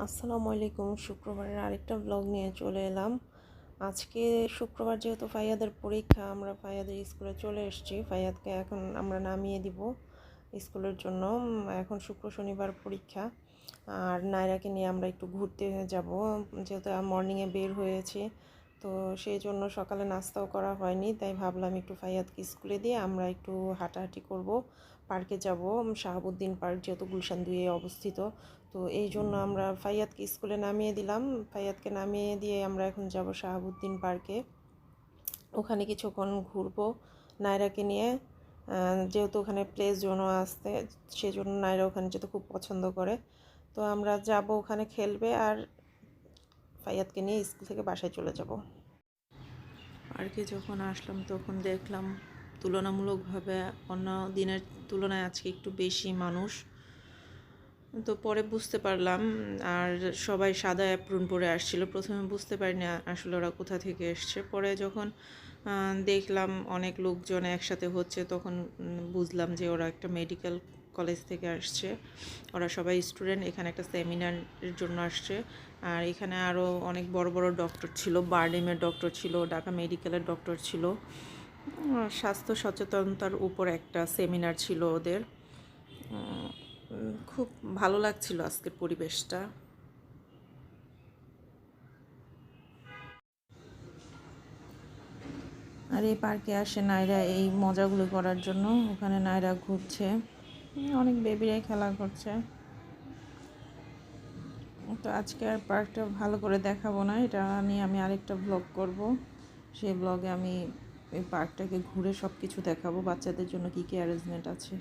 আসসালামু আলাইকুম, শুক্রবারের আরেকটা ব্লগ নিয়ে চলে এলাম। আজকে শুক্রবার যেহেতু ফাইয়াদের পরীক্ষা, আমরা ফাইয়াদের স্কুলে চলে এসেছি। ফাইয়াদকে এখন আমরা নামিয়ে দিব স্কুলের জন্য। এখন শুক্র শনিবার পরীক্ষা। আর নায়রাকে নিয়ে আমরা একটু ঘুরতে যাব। যেহেতু মর্নিংয়ে বের হয়েছি তো সেই জন্য সকালে নাস্তাও করা হয়নি তাই ভাবলাম একটু ফাইয়াদকে স্কুলে দিয়ে আমরা একটু হাঁটাহাঁটি করব। পার্কে যাব শাহাবুদ্দিন পার্ক যেহেতু গুলশান দুয়ে অবস্থিত। তো এই জন্য আমরা ফাইয়াদকে স্কুলে নামিয়ে দিলাম। ফাইয়াদকে নামিয়ে দিয়ে আমরা এখন যাব শাহাবুদ্দিন পার্কে। ওখানে কিছুক্ষণ ঘুরবো নায়রাকে নিয়ে। যেহেতু ওখানে প্লে জোনও আসতে সেজন্য নায়রা ওখানে যেতে খুব পছন্দ করে। তো আমরা যাব ওখানে খেলবে আর ফাইয়াদকে নিয়ে স্কুল থেকে বাসায় চলে যাব। আর কি যখন আসলাম তখন দেখলাম তুলনামূলকভাবে অন্য দিনের তুলনায় আজকে একটু বেশি মানুষ। তো পরে বুঝতে পারলাম। আর সবাই সাদা অ্যাপ্রুন পরে আসছিল। প্রথমে বুঝতে পারিনি আসলে ওরা কোথা থেকে এসছে। পরে যখন দেখলাম অনেক লোকজন একসাথে হচ্ছে, তখন বুঝলাম যে ওরা একটা মেডিকেল কলেজ থেকে আসছে। ওরা সবাই স্টুডেন্ট, এখানে একটা সেমিনারের জন্য আসছে। আর এখানে আরও অনেক বড় বড় ডক্টর ছিল। বার্ডেমের ডক্টর ছিল, ঢাকা মেডিকেলের ডক্টর ছিল। স্বাস্থ্য সচেতনতার উপর একটা সেমিনার ছিল ওদের। খুব ভালো লাগছিল আজকের পরিবেশটা। আর এই পার্কে আসে নাইরা এই মজাগুলো করার জন্য। ওখানে নাইরা ঘুরছে। অনেক বেবিরাই খেলা করছে। তো আজকে আর পার্কটা ভালো করে দেখাবো না। এটা নিয়ে আমি আরেকটা ব্লগ করব। সেই ব্লগে আমি এই পার্কটাকে ঘুরে সব কিছু দেখাবো। বাচ্চাদের জন্য কী কী অ্যারেঞ্জমেন্ট আছে।